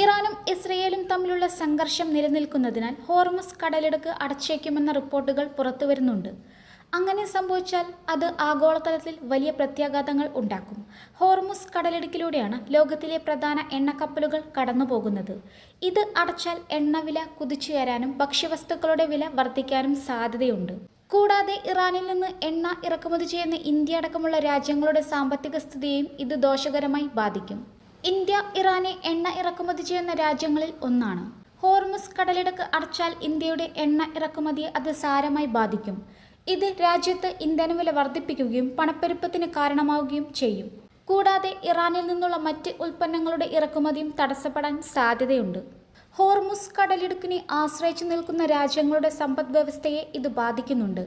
ഇറാനും ഇസ്രയേലും തമ്മിലുള്ള സംഘർഷം നിലനിൽക്കുന്നതിനാൽ ഹോർമസ് കടലിടുക്ക് അടച്ചേക്കുമെന്ന റിപ്പോർട്ടുകൾ പുറത്തുവരുന്നുണ്ട്. അങ്ങനെ സംഭവിച്ചാൽ അത് ആഗോളതലത്തിൽ വലിയ പ്രത്യാഘാതങ്ങൾ ഉണ്ടാക്കും. ഹോർമുസ് കടലിടുക്കിലൂടെയാണ് ലോകത്തിലെ പ്രധാന എണ്ണക്കപ്പലുകൾ കടന്നുപോകുന്നത്. ഇത് അടച്ചാൽ എണ്ണവില കുതിച്ചുയരാനും ഭക്ഷ്യവസ്തുക്കളുടെ വില വർദ്ധിക്കാനും സാധ്യതയുണ്ട്. കൂടാതെ ഇറാനിൽ നിന്ന് എണ്ണ ഇറക്കുമതി ചെയ്യുന്ന ഇന്ത്യ അടക്കമുള്ള രാജ്യങ്ങളുടെ സാമ്പത്തിക സ്ഥിതിയെയും ഇത് ദോഷകരമായി ബാധിക്കും. ഇന്ത്യ ഇറാനെ എണ്ണ ഇറക്കുമതി ചെയ്യുന്ന രാജ്യങ്ങളിൽ ഒന്നാണ്. ഹോർമുസ് കടലിടുക്ക് അടച്ചാൽ ഇന്ത്യയുടെ എണ്ണ ഇറക്കുമതിയെ അത് സാരമായി ബാധിക്കും. ഇത് രാജ്യത്ത് ഇന്ധനവില വർദ്ധിപ്പിക്കുകയും പണപ്പെരുപ്പത്തിന് കാരണമാവുകയും ചെയ്യും. കൂടാതെ ഇറാനിൽ നിന്നുള്ള മറ്റ് ഉൽപ്പന്നങ്ങളുടെ ഇറക്കുമതിയും തടസ്സപ്പെടാൻ സാധ്യതയുണ്ട്. ഹോർമുസ് കടലിടുക്കിനെ ആശ്രയിച്ചു നിൽക്കുന്ന രാജ്യങ്ങളുടെ സമ്പദ് വ്യവസ്ഥയെ ഇത് ബാധിക്കുന്നുണ്ട്.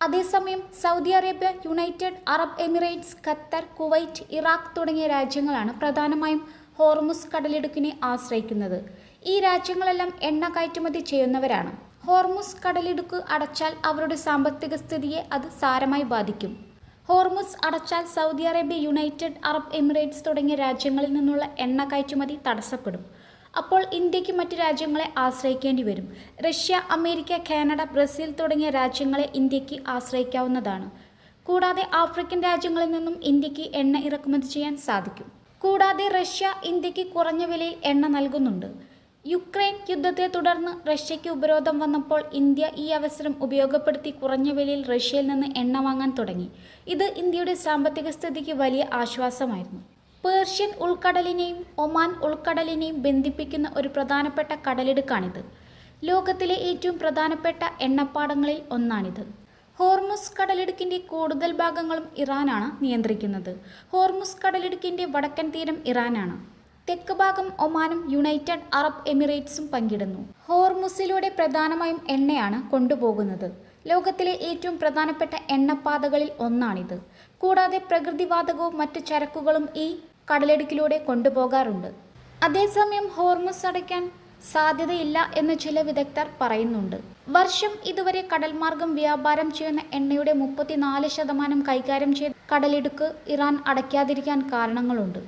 അതേസമയം Saudi Arabia United Arab Emirates Qatar Kuwait Iraq തുടങ്ങിയ രാജ്യങ്ങളാണ് പ്രധാനമായും ഹോർമുസ് കടലിടുക്കിനെ ആശ്രയിക്കുന്നത്. ഈ രാജ്യങ്ങളെല്ലാം എണ്ണ കയറ്റുമതി ചെയ്യുന്നവരാണ്. ഹോർമുസ് കടലിടുക്ക് അടച്ചാൽ അവരുടെ സാമ്പത്തിക സ്ഥിതിയെ അത് സാരമായി ബാധിക്കും. ഹോർമുസ് അടച്ചാൽ Saudi Arabia United Arab Emirates തുടങ്ങിയ രാജ്യങ്ങളിൽ നിന്നുള്ള എണ്ണ കയറ്റുമതി തടസ്സപ്പെടും. അപ്പോൾ ഇന്ത്യയ്ക്ക് മറ്റു രാജ്യങ്ങളെ ആശ്രയിക്കേണ്ടി വരും. റഷ്യ അമേരിക്ക കാനഡ ബ്രസീൽ തുടങ്ങിയ രാജ്യങ്ങളെ ഇന്ത്യയ്ക്ക് ആശ്രയിക്കാവുന്നതാണ്. കൂടാതെ ആഫ്രിക്കൻ രാജ്യങ്ങളിൽ നിന്നും ഇന്ത്യയ്ക്ക് എണ്ണ ഇറക്കുമതി ചെയ്യാൻ സാധിക്കും. കൂടാതെ റഷ്യ ഇന്ത്യയ്ക്ക് കുറഞ്ഞ വിലയിൽ എണ്ണ നൽകുന്നുണ്ട്. യുക്രൈൻ യുദ്ധത്തെ തുടർന്ന് റഷ്യയ്ക്ക് ഉപരോധം വന്നപ്പോൾ ഇന്ത്യ ഈ അവസരം ഉപയോഗപ്പെടുത്തി കുറഞ്ഞ വിലയിൽ റഷ്യയിൽ നിന്ന് എണ്ണ വാങ്ങാൻ തുടങ്ങി. ഇത് ഇന്ത്യയുടെ സാമ്പത്തിക സ്ഥിതിക്ക് വലിയ ആശ്വാസമായിരുന്നു. പേർഷ്യൻ ഉൾക്കടലിനെയും ഒമാൻ ഉൾക്കടലിനെയും ബന്ധിപ്പിക്കുന്ന ഒരു പ്രധാനപ്പെട്ട കടലിടുക്കാണിത്. ലോകത്തിലെ ഏറ്റവും പ്രധാനപ്പെട്ട എണ്ണപ്പാടങ്ങളിൽ ഒന്നാണിത്. ഹോർമുസ് കടലിടുക്കിന്റെ കൂടുതൽ ഭാഗങ്ങളും ഇറാനാണ് നിയന്ത്രിക്കുന്നത്. ഹോർമുസ് കടലിടുക്കിന്റെ വടക്കൻ തീരം ഇറാനാണ്. തെക്ക് ഭാഗം ഒമാനും യുണൈറ്റഡ് അറബ് എമിറേറ്റ്സും പങ്കിടുന്നു. ഹോർമുസിലൂടെ പ്രധാനമായും എണ്ണയാണ് കൊണ്ടുപോകുന്നത്. ലോകത്തിലെ ഏറ്റവും പ്രധാനപ്പെട്ട എണ്ണപ്പാതകളിൽ ഒന്നാണിത്. കൂടാതെ പ്രകൃതിവാതകവും മറ്റ് ചരക്കുകളും ഈ കടലിടുക്കിലൂടെ കൊണ്ടുപോകാറുണ്ട്. അതേസമയം ഹോർമസ് അടയ്ക്കാൻ സാധ്യതയില്ല എന്ന് ചില വിദഗ്ധർ പറയുന്നുണ്ട്. വർഷം ഇതുവരെ കടൽമാർഗം വ്യാപാരം ചെയ്യുന്ന എണ്ണയുടെ മുപ്പത്തിനാല് ശതമാനം കൈകാര്യം ചെയ്ത് കടലിടുക്ക് ഇറാൻ അടയ്ക്കാതിരിക്കാൻ കാരണങ്ങളുണ്ട്.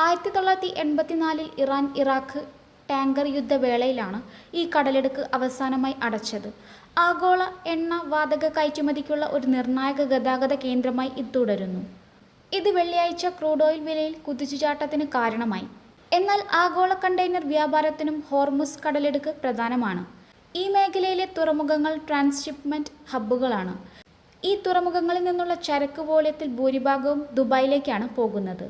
ആയിരത്തി തൊള്ളായിരത്തി എൺപത്തിനാലിൽ ഇറാൻ ഇറാഖ് ടാങ്കർ യുദ്ധവേളയിലാണ് ഈ കടലെടുക്ക് അവസാനമായി അടച്ചത്. ആഗോള എണ്ണ വാതക കയറ്റുമതിക്കുള്ള ഒരു നിർണായക ഗതാഗത കേന്ദ്രമായി ഇത് തുടരുന്നു. ഇത് വെള്ളിയാഴ്ച ക്രൂഡ് ഓയിൽ വിലയിൽ കുതിച്ചുചാട്ടത്തിന് കാരണമായി. എന്നാൽ ആഗോള കണ്ടെയ്നർ വ്യാപാരത്തിനും ഹോർമുസ് കടലെടുക്ക് പ്രധാനമാണ്. ഈ മേഖലയിലെ തുറമുഖങ്ങൾ ട്രാൻസ്ഷിപ്മെന്റ് ഹബ്ബുകളാണ്. ഈ തുറമുഖങ്ങളിൽ നിന്നുള്ള ചരക്ക് വോള്യത്തിൽ ഭൂരിഭാഗവും ദുബായിലേക്കാണ് പോകുന്നത്.